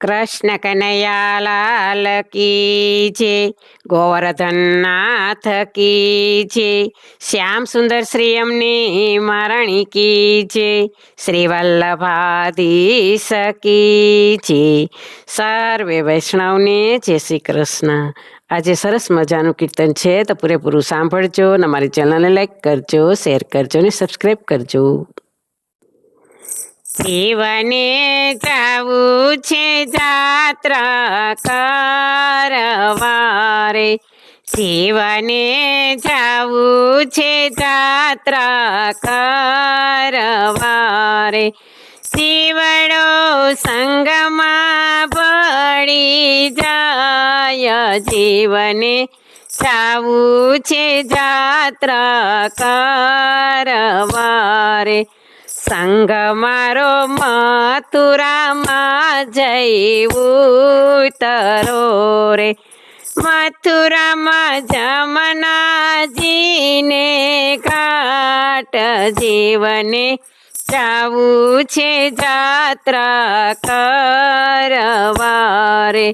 કૃષ્ણ કનૈયાલાલ કી જે ગોવર્ધનનાથ કી જે શ્યામ સુંદર શ્રી અમને મારણી કી જે શ્રી વલ્લભાધીશ કી જે સર્વે વૈષ્ણવને જય શ્રી કૃષ્ણ. આજે સરસ મજાનું કીર્તન છે, તો પૂરેપૂરું સાંભળજો અને અમારી ચેનલને લાઈક કરજો, શેર કરજો અને સબસ્ક્રાઈબ કરજો. જીવને જાવું છે જાત્રા કરવારે. જીવને જાવું છે જાત્રા કરવારે. શિવડો સંગમાં પડી જાય. જીવને જાવું છે જાત્રા કરવારે. સંગ મારો મથુરામાં જઈ તરો રે. મથુરામાં જમનાજીને ઘાટ જીવને જાવું છે જાત્રા કરવારે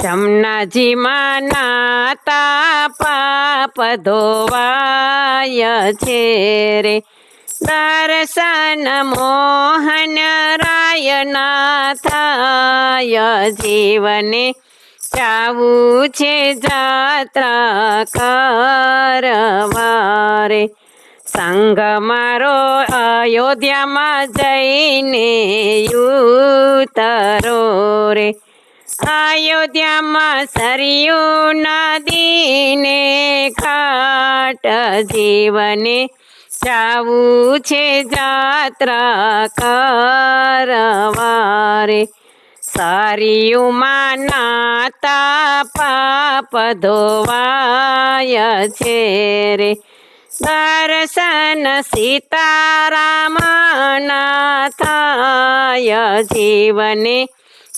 જમનાજીમાં નાતા પાપ ધોવાય છે રે. દર્શન મોહન રાયના થાય જીવને જાવું છે જાત્રા કરવારે સંગ મારો અયોધ્યામાં જઈને ઉતરો રે અયોધ્યામાં સરયુ નદીને ખાટ જીવને જાવું છે જાત્રા કરવારે. સારી ઉમાનાતા પાપ ધોવાય છે રે. દર્શન સીતારામના થાય જીવને.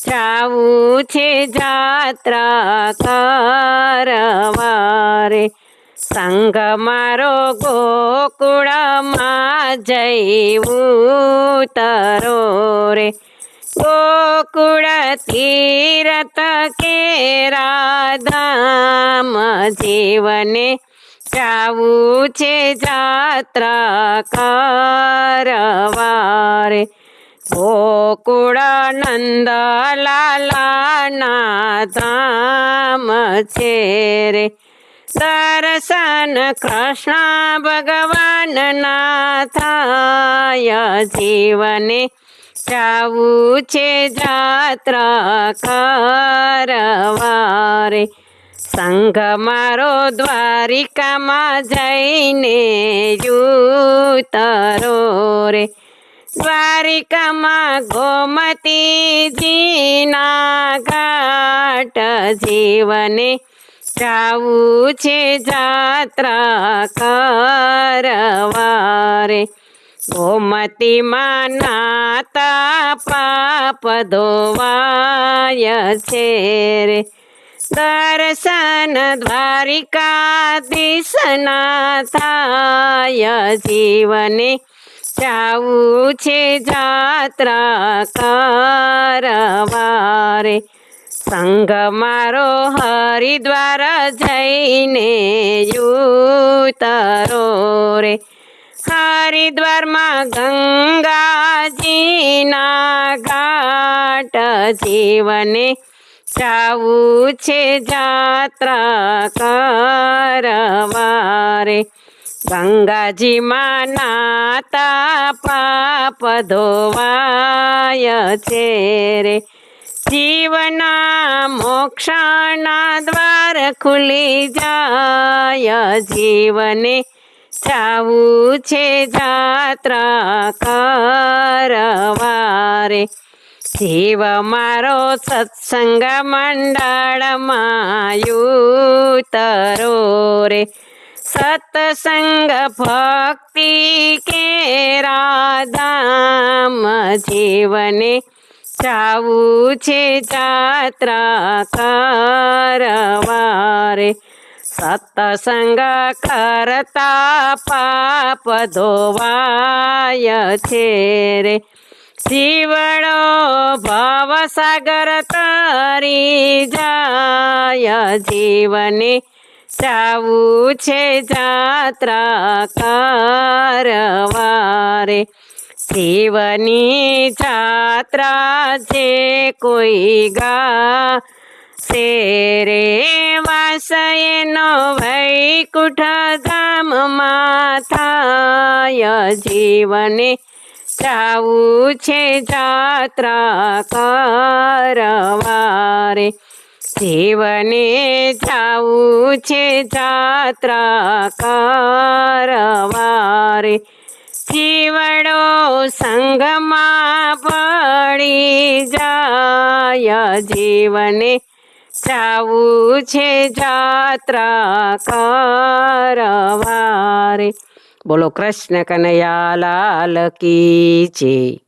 જાવું છે જાત્રા કરવારે. સંગ મારો ગોકુળમાં જઈવું તરો રે. ગોકુળ તીરથ કે રાધામ જીવને જાવું છે જાત્રા કરવારે ગોકુળ નંદલાલાના ધામ છે રે. દર્શન કૃષ્ણ ભગવાનના થાય જીવને જાવું છે જાત્રા કરવારે સંઘ મારો દ્વારિકામાં જઈને જૂતરો રે દ્વારિકામાં ગોમતીજીના ઘાટ જીવને જાવું છે જાત્રા કરવારે. ગોમતી માનાતા પાપ ધોવાય છે રે. દર્શન દ્વારિકાધીશના થાય જીવને. જાવું છે જાત્રા કરવારે. સંગ મારો હરિદ્વાર જઈને યુતરો રે. હરિદ્વારમાં ગંગાજીના ઘાટ જીવને જાવું છે જાત્રા કરવારે. ગંગાજીમાં નાતા પાપ ધોવાય છે રે. જીવના મોક્ષના દ્વાર ખુલી જાય. જીવને જાવું છે જાત્રા કરવારે જીવ મારો સત્સંગ મંડળમાં તરો રે. સત્સંગ ભક્તિ કે રાધામ જીવને જાવું છે જાત્રા કરવારે સત્સંગ કરતા પાપ ધોવાય છે રે. જીવડો ભવસાગર તરી જાય જીવને. જાવું છે જાત્રા કરવારે જીવની જાત્રા છે કોઈ ગા શેરે વાસયનો વૈકુઠ ધામમાં થાય. જીવને જાવું છે જાત્રા કરવારે. જીવને જાવું છે જાત્રા કરવારે. જીવડો સંગમાં પડી જાય. જીવને જાવું છે જાત્રા કરવારે. બોલો કૃષ્ણ કનૈયા લાલ કી જય.